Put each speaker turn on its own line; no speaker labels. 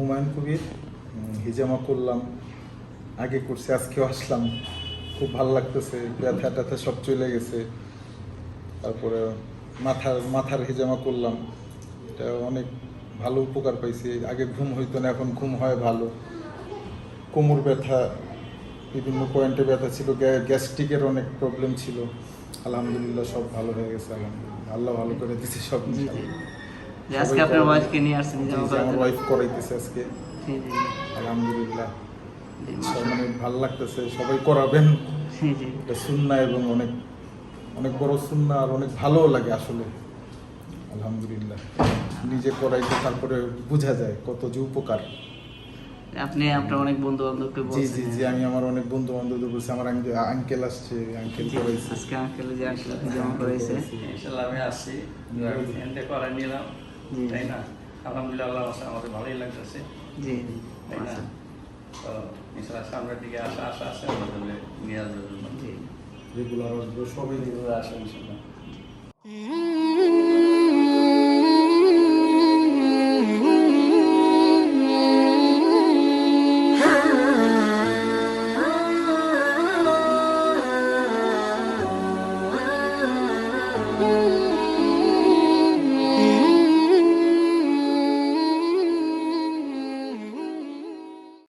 হুমায়ুন কবির হিজামা করলাম, আগে করছি, আজকেও আসলাম। খুব ভালো লাগতেছে, ব্যথা ট্যাথা সব চলে গেছে। তারপরে মাথার মাথার হিজামা করলাম। এটা অনেক ভালো উপকার পাইছি। আগে ঘুম হইতো না, এখন ঘুম হয় ভালো। কোমর ব্যথা, বিভিন্ন পয়েন্টে ব্যথা ছিল গ্যাস্ট্রিকের অনেক প্রবলেম ছিল। আলহামদুলিল্লাহ সব ভালো হয়ে গেছে, আলহামদুলিল্লাহ। আল্লাহ ভালো করে দিচ্ছে সব।
যে আজকে আপনার। ওয়াইফকে নিয়ে আসছেন
আমার ওয়াইফ করাইতেছে আজকে।
জি জি
আলহামদুলিল্লাহ। মানে ভালো লাগতেছে সবাই করাবেন।
জি জি।
এটা সুন্না এবং অনেক অনেক বড় সুন্না আর অনেক ভালোও লাগে আসলে। আলহামদুলিল্লাহ। নিজে করাইতে তারপরে বোঝা যায় কত যে উপকার।
আপনি আপনার অনেক বন্ধু বান্ধবকে
জি জি জি আমি আমার অনেক বন্ধু বান্ধব বলছি আমার আঙ্কেল আসছে আঙ্কেল করাইছে।
আজকে আঙ্কেল যে আঙ্কেল হিজামা করেছে
ইনশাল্লাহ আমি আসছি। এনতে করে নিলাম। তাই না? আলহামদুলিল্লাহ আল্লাহ আমাদের ভালোই লাগতেছে।
জি
তাই না?
মাশাআল্লাহ।
তো ইনশাল্লাহ সামনের দিকে আসা আসা আছে আমাদের নিয়ে আসবে।
জি।
রেগুলার আসবে সবাই
আসে ইনশাল্লাহ